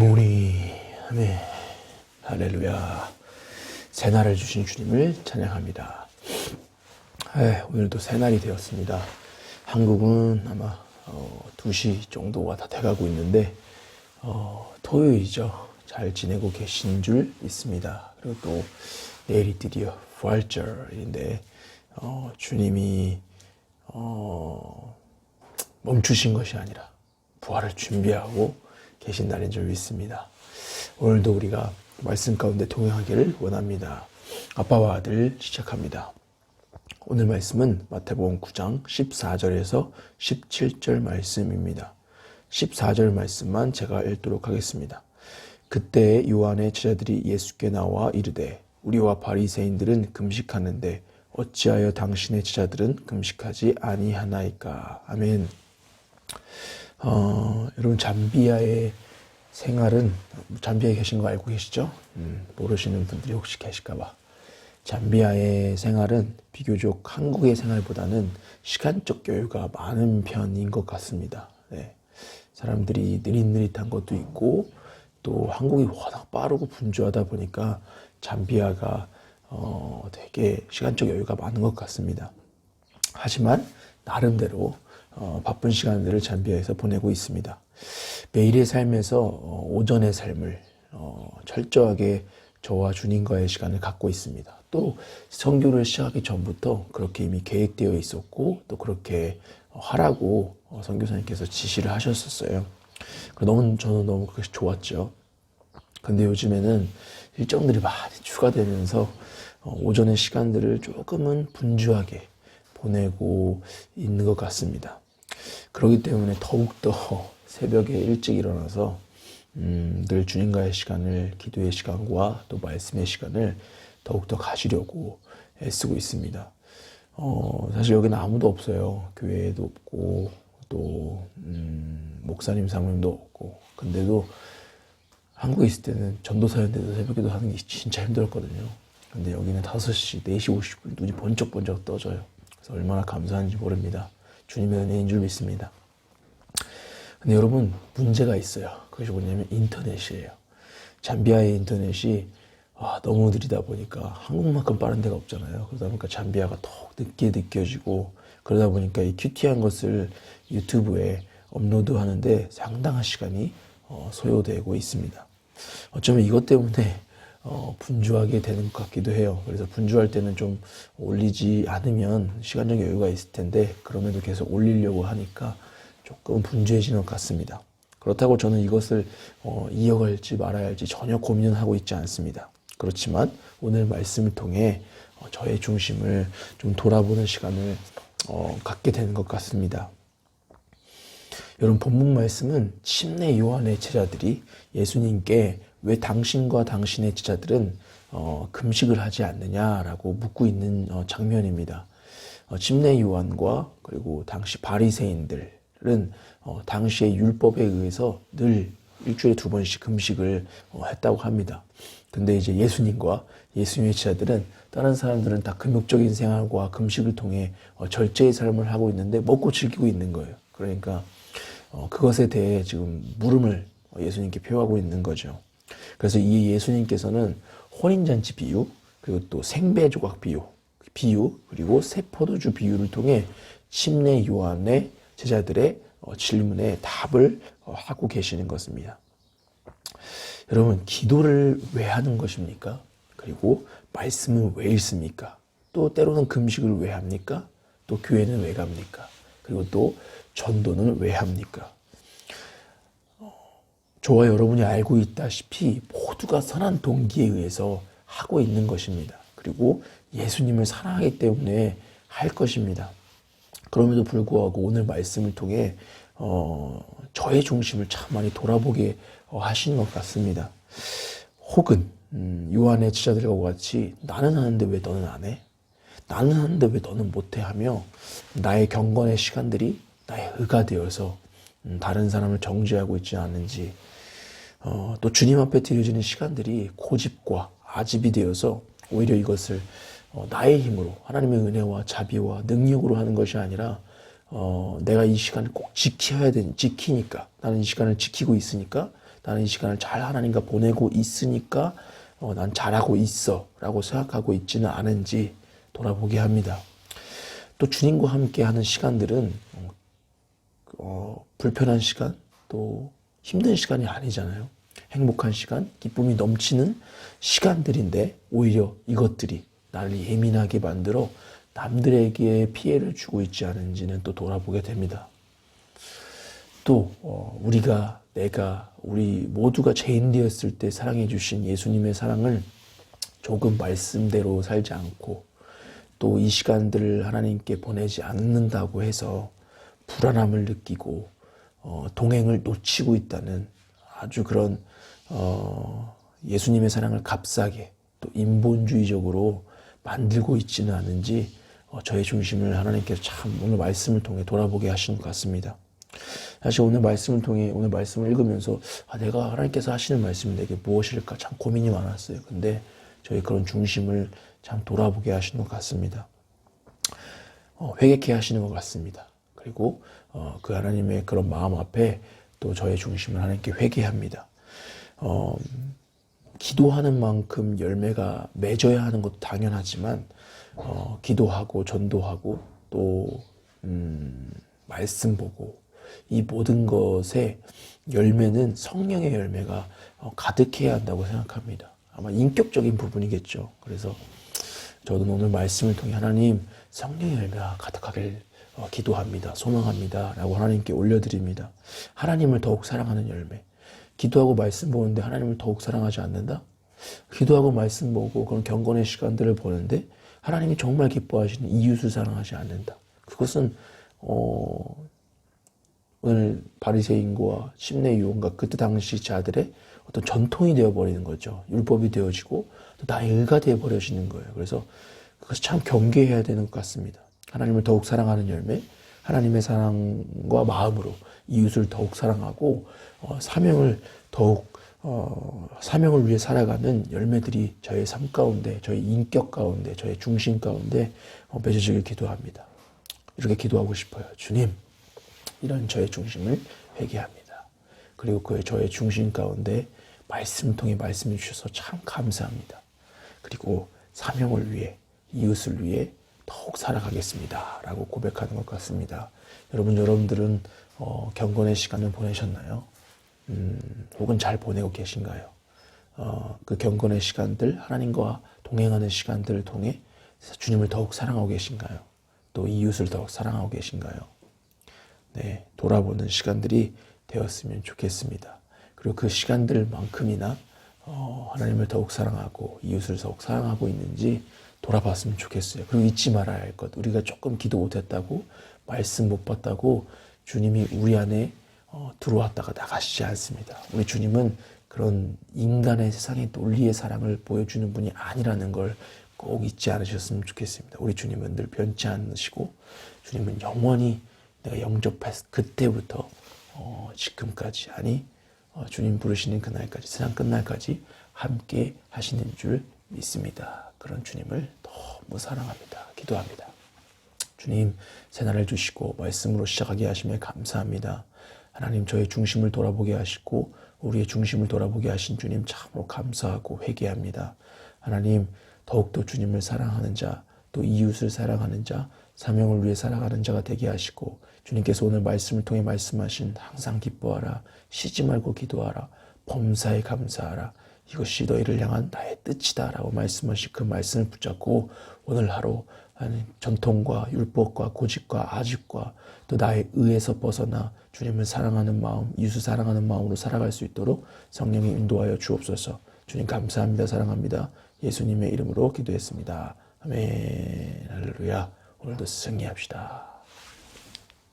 모니 아멘 할렐루야 새날을 주신 주님을 찬양합니다. 에, 오늘도 새날이 되었습니다. 한국은 아마 어, 2시 정도가 다 돼가고 있는데 어, 토요일이죠. 잘 지내고 계신 줄 믿습니다. 그리고 또 내일이 드디어 부활절인데 어, 주님이 어, 멈추신 것이 아니라 부활을 준비하고 계신 날인 줄 믿습니다. 오늘도 우리가 말씀 가운데 동행하기를 원합니다. 아빠와 아들 시작합니다. 오늘 말씀은 마태복음 9장 14절에서 17절 말씀입니다. 14절 말씀만 제가 읽도록 하겠습니다. 그때 요한의 제자들이 예수께 나와 이르되 우리와 바리새인들은 금식하는데 어찌하여 당신의 제자들은 금식하지 아니하나이까 아멘. 어, 여러분 잠비아의 생활은 잠비아에 계신 거 알고 계시죠? 음, 모르시는 분들이 혹시 계실까봐. 잠비아의 생활은 비교적 한국의 생활보다는 시간적 여유가 많은 편인 것 같습니다. 네. 사람들이 느릿느릿한 것도 있고 또 한국이 워낙 빠르고 분주하다 보니까 잠비아가 어, 되게 시간적 여유가 많은 것 같습니다. 하지만 나름대로 어, 바쁜 시간들을 잠비아에서 보내고 있습니다. 매일의 삶에서 어, 오전의 삶을 어, 철저하게 저와 주님과의 시간을 갖고 있습니다. 또 성교를 시작하기 전부터 그렇게 이미 계획되어 있었고 또 그렇게 하라고 어, 선교사님께서 지시를 하셨었어요. 너무 저는 너무 그것이 좋았죠. 근데 요즘에는 일정들이 많이 추가되면서 어, 오전의 시간들을 조금은 분주하게 보내고 있는 것 같습니다. 그렇기 때문에 더욱더 새벽에 일찍 일어나서 음, 늘 주님과의 시간을 기도의 시간과 또 말씀의 시간을 더욱더 가지려고 애쓰고 있습니다. 어, 사실 여기는 아무도 없어요. 교회에도 없고 또 음, 목사님 사모님도 없고 근데도 한국에 있을 때는 전도사였는데도 새벽기도 하는 게 진짜 힘들었거든요. 근데 여기는 5시, 4시 50분 눈이 번쩍번쩍 떠져요. 그래서 얼마나 감사한지 모릅니다. 주님의 은혜인 줄 믿습니다. 근데 여러분 문제가 있어요. 그것이 뭐냐면 인터넷이에요. 잠비아의 인터넷이 아, 너무 느리다 보니까 한국만큼 빠른 데가 없잖아요. 그러다 보니까 잠비아가 더욱 늦게 느껴지고 그러다 보니까 이 큐티한 것을 유튜브에 업로드 하는데 상당한 시간이 어, 소요되고 있습니다. 어쩌면 이것 때문에 어, 분주하게 되는 것 같기도 해요. 그래서 분주할 때는 좀 올리지 않으면 시간적 여유가 있을 텐데 그럼에도 계속 올리려고 하니까 조금 분주해지는 것 같습니다. 그렇다고 저는 이것을 어, 이어갈지 말아야 할지 전혀 고민은 하고 있지 않습니다. 그렇지만 오늘 말씀을 통해 어, 저의 중심을 좀 돌아보는 시간을 어, 갖게 되는 것 같습니다. 여러분 본문 말씀은 침례 요한의 제자들이 예수님께 왜 당신과 당신의 제자들은 어, 금식을 하지 않느냐라고 묻고 있는 어, 장면입니다. 어, 침례 요한과 그리고 당시 바리새인들은 어, 당시의 율법에 의해서 늘 일주일에 두 번씩 금식을 어, 했다고 합니다. 근데 이제 예수님과 예수님의 제자들은 다른 사람들은 다 금욕적인 생활과 금식을 통해 어, 절제의 삶을 하고 있는데 먹고 즐기고 있는 거예요. 그러니까 어, 그것에 대해 지금 물음을 예수님께 표하고 있는 거죠. 그래서 이 예수님께서는 혼인잔치 비유, 그리고 또 생배 조각 비유, 비유, 그리고 세포도주 비유를 통해 침례 요한의 제자들의 어, 질문에 답을 어, 하고 계시는 것입니다. 여러분, 기도를 왜 하는 것입니까? 그리고 말씀은 왜 읽습니까? 또 때로는 금식을 왜 합니까? 또 교회는 왜 갑니까? 그리고 또 전도는 왜 합니까? 저와 여러분이 알고 있다시피 모두가 선한 동기에 의해서 하고 있는 것입니다. 그리고 예수님을 사랑하기 때문에 할 것입니다. 그럼에도 불구하고 오늘 말씀을 통해 어, 저의 중심을 참 많이 돌아보게 어, 하시는 것 같습니다. 혹은 음, 요한의 지자들과 같이 나는 하는데 왜 너는 안 해? 나는 하는데 왜 너는 못해? 하며 나의 경건의 시간들이 나의 의가 되어서 음, 다른 사람을 정죄하고 있지 않은지 어, 또 주님 앞에 드려지는 시간들이 고집과 아집이 되어서 오히려 이것을 어, 나의 힘으로 하나님의 은혜와 자비와 능력으로 하는 것이 아니라 어, 내가 이 시간을 꼭 지켜야 되는 지키니까 나는 이 시간을 지키고 있으니까 나는 이 시간을 잘 하나님과 보내고 있으니까 어, 난 잘하고 있어 라고 생각하고 있지는 않은지 돌아보게 합니다. 또 주님과 함께 하는 시간들은 어, 어, 불편한 시간 또 힘든 시간이 아니잖아요. 행복한 시간, 기쁨이 넘치는 시간들인데 오히려 이것들이 나를 예민하게 만들어 남들에게 피해를 주고 있지 않은지는 또 돌아보게 됩니다. 또 어, 우리가 내가 우리 모두가 죄인 되었을 때 사랑해 주신 예수님의 사랑을 조금 말씀대로 살지 않고 또 이 시간들을 하나님께 보내지 않는다고 해서 불안함을 느끼고 어, 동행을 놓치고 있다는 아주 그런 어, 예수님의 사랑을 값싸게 또 인본주의적으로 만들고 있지는 않은지 어, 저의 중심을 하나님께서 참 오늘 말씀을 통해 돌아보게 하시는 것 같습니다. 사실 오늘 말씀을 통해 오늘 말씀을 읽으면서 아, 내가 하나님께서 하시는 말씀이 내게 무엇일까 참 고민이 많았어요. 근데 저희 그런 중심을 참 돌아보게 하시는 것 같습니다. 어, 회개케 하시는 것 같습니다. 그리고 어, 그 하나님의 그런 마음 앞에 또 저의 중심을 하나님께 회개합니다. 어, 기도하는 만큼 열매가 맺어야 하는 것도 당연하지만 어, 기도하고 전도하고 또 음, 말씀 보고 이 모든 것의 열매는 성령의 열매가 어, 가득해야 한다고 생각합니다. 아마 인격적인 부분이겠죠. 그래서 저도 오늘 말씀을 통해 하나님 성령의 열매가 가득하길 어, 기도합니다. 소망합니다. 라고 하나님께 올려드립니다. 하나님을 더욱 사랑하는 열매. 기도하고 말씀 보는데 하나님을 더욱 사랑하지 않는다? 기도하고 말씀 보고 그런 경건의 시간들을 보는데 하나님이 정말 기뻐하시는 이웃을 사랑하지 않는다. 그것은 어, 오늘 바리새인과 심내 유언과 그때 당시 자들의 어떤 전통이 되어버리는 거죠. 율법이 되어지고 또 나의 의가 되어버려지는 거예요. 그래서 그것이 참 경계해야 되는 것 같습니다. 하나님을 더욱 사랑하는 열매, 하나님의 사랑과 마음으로 이웃을 더욱 사랑하고 어, 사명을 더욱 어, 사명을 위해 살아가는 열매들이 저의 삶 가운데, 저의 인격 가운데, 저의 중심 가운데 어, 맺어지길 기도합니다. 이렇게 기도하고 싶어요. 주님, 이런 저의 중심을 회개합니다. 그리고 그 저의 중심 가운데 말씀 통해 말씀해 주셔서 참 감사합니다. 그리고 사명을 위해, 이웃을 위해 더욱 살아가겠습니다. 라고 고백하는 것 같습니다. 여러분, 여러분들은 어, 경건의 시간을 보내셨나요? 음, 혹은 잘 보내고 계신가요? 어, 그 경건의 시간들, 하나님과 동행하는 시간들을 통해 주님을 더욱 사랑하고 계신가요? 또 이웃을 더욱 사랑하고 계신가요? 네, 돌아보는 시간들이 되었으면 좋겠습니다. 그리고 그 시간들만큼이나 어, 하나님을 더욱 사랑하고 이웃을 더욱 사랑하고 있는지 돌아봤으면 좋겠어요. 그리고 잊지 말아야 할 것. 우리가 조금 기도 못했다고, 말씀 못 봤다고 주님이 우리 안에 어, 들어왔다가 나가시지 않습니다. 우리 주님은 그런 인간의 세상의 논리의 사랑을 보여주는 분이 아니라는 걸 꼭 잊지 않으셨으면 좋겠습니다. 우리 주님은 늘 변치 않으시고 주님은 영원히 내가 영접했을 그때부터 어, 지금까지 아니 어, 주님 부르시는 그날까지 세상 끝날까지 함께 하시는 줄 믿습니다. 그런 주님을 너무 사랑합니다. 기도합니다. 주님 새날을 주시고 말씀으로 시작하게 하심에 감사합니다. 하나님 저의 중심을 돌아보게 하시고 우리의 중심을 돌아보게 하신 주님 참으로 감사하고 회개합니다. 하나님 더욱더 주님을 사랑하는 자, 또 이웃을 사랑하는 자, 사명을 위해 살아가는 자가 되게 하시고 주님께서 오늘 말씀을 통해 말씀하신 항상 기뻐하라, 쉬지 말고 기도하라, 범사에 감사하라. 이것이 너희를 향한 나의 뜻이다 라고 말씀하신 그 말씀을 붙잡고 오늘 하루 전통과 율법과 고집과 아집과 또 나의 의에서 벗어나 주님을 사랑하는 마음, 이웃을 사랑하는 마음으로 살아갈 수 있도록 성령이 인도하여 주옵소서. 주님 감사합니다. 사랑합니다. 예수님의 이름으로 기도했습니다. 아멘. 할렐루야. 오늘도 승리합시다.